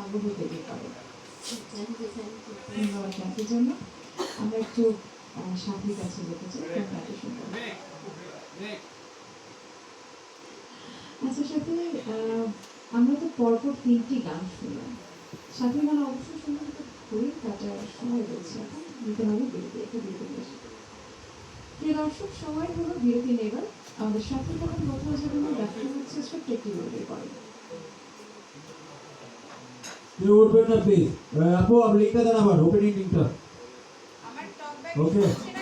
আগ্রহ করে ধন্যবাদ জন্য আমরা একটু সাথীর কাছে যেতে চাই। আচ্ছা সাথে আমরা তো পরপর তিনটি গান শুনলাম সাথে গান অবশ্যই শুনলাম তো ঘড়ির কাটার সময় রয়েছে এখন দিতে হবে বিরতি একটু বিরতি প্রিয় দর্শক সময় হলো বিরতি নেবার আমাদের সাথে যখন কথা যাবে না ব্যাখ্যা হচ্ছে ছোট্ট একটি পরে কেউ উঠবেন না প্লিজ আপু আপনি লিঙ্কটা দেন আবার ওপেনিং লিঙ্কটা আমার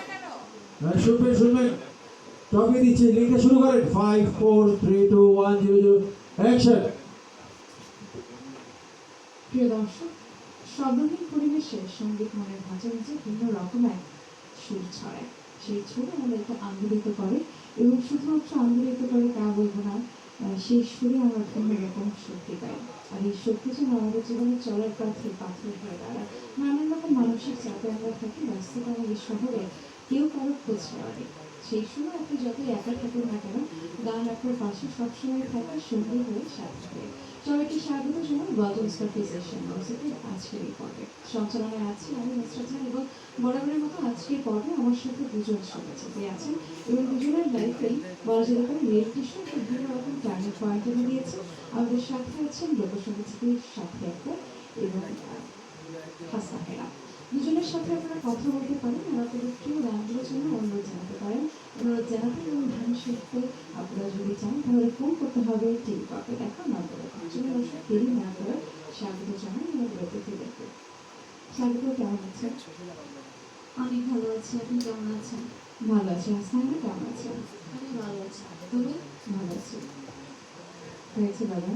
কেন শুনবেন শুনবেন টপে দিচ্ছি লিঙ্কটা শুরু করেন five four three two one zero zero action প্রিয় দর্শক শব্দহীন পরিবেশে সংগীত মনের ভাঁজে ভাঁজে ভিন্ন রকম এক সুর ছড়ায়। সেই সুর আমাদেরকে আন্দোলিত করে এবং শুধুমাত্র আন্দোলিত করে তা বলব না সেই আমরা অন্যরকম শক্তি পাই আর এই শক্তি যেন আমাদের জীবনে চলার পথে পাথর হয়ে দাঁড়ায়। নানান রকম মানসিক চাপে আমরা থাকি ব্যস্ততা এই শহরে কেউ কারও খোঁজ নেওয়া সেই সময় আপনি যতই একা থাকুন না কেন, গান আপনার পাশে সবসময় থাকার সঙ্গী হয়ে হয়ে সবাইকে স্বাগত জানাই গল্প স্টাফিজেশন মিউজিকের আজকের এই পর্বে। সঞ্চালনায় আছি আমি জান এবং বরাবরের মতো আজকের পর্বে আমার সাথে দুজন সঙ্গীতে আছেন। এবং দুজনের লাইফেই বলা যেতে পারে শো বিভিন্ন রকম টার্নিং পয়েন্ট এনে দিয়েছে আমাদের সাথে আছেন লোকসঙ্গীতের সাথে একটা এবং হাসা হেরা দুজনের সাথে আপনারা কথা বলতে পারেন প্রিয় গানগুলোর জন্য অনুরোধ জানাতে পারেন অনুরোধ এবং শিখতে আপনারা যদি চান তাহলে ফোন করতে হবে ঠিক পাবে দেখা নম্বরে পাঁচজন দর্শক দেরি না করে স্বাগত জানাই এবং বিরতিতে দেখবে স্বাগত কেমন আছেন? অনেক ভালো আছি আপনি কেমন আছেন? ভালো আছি হাসনা কেমন আছেন? আমি ভালো আছি তুমি ভালো আছি। হয়েছে দাদা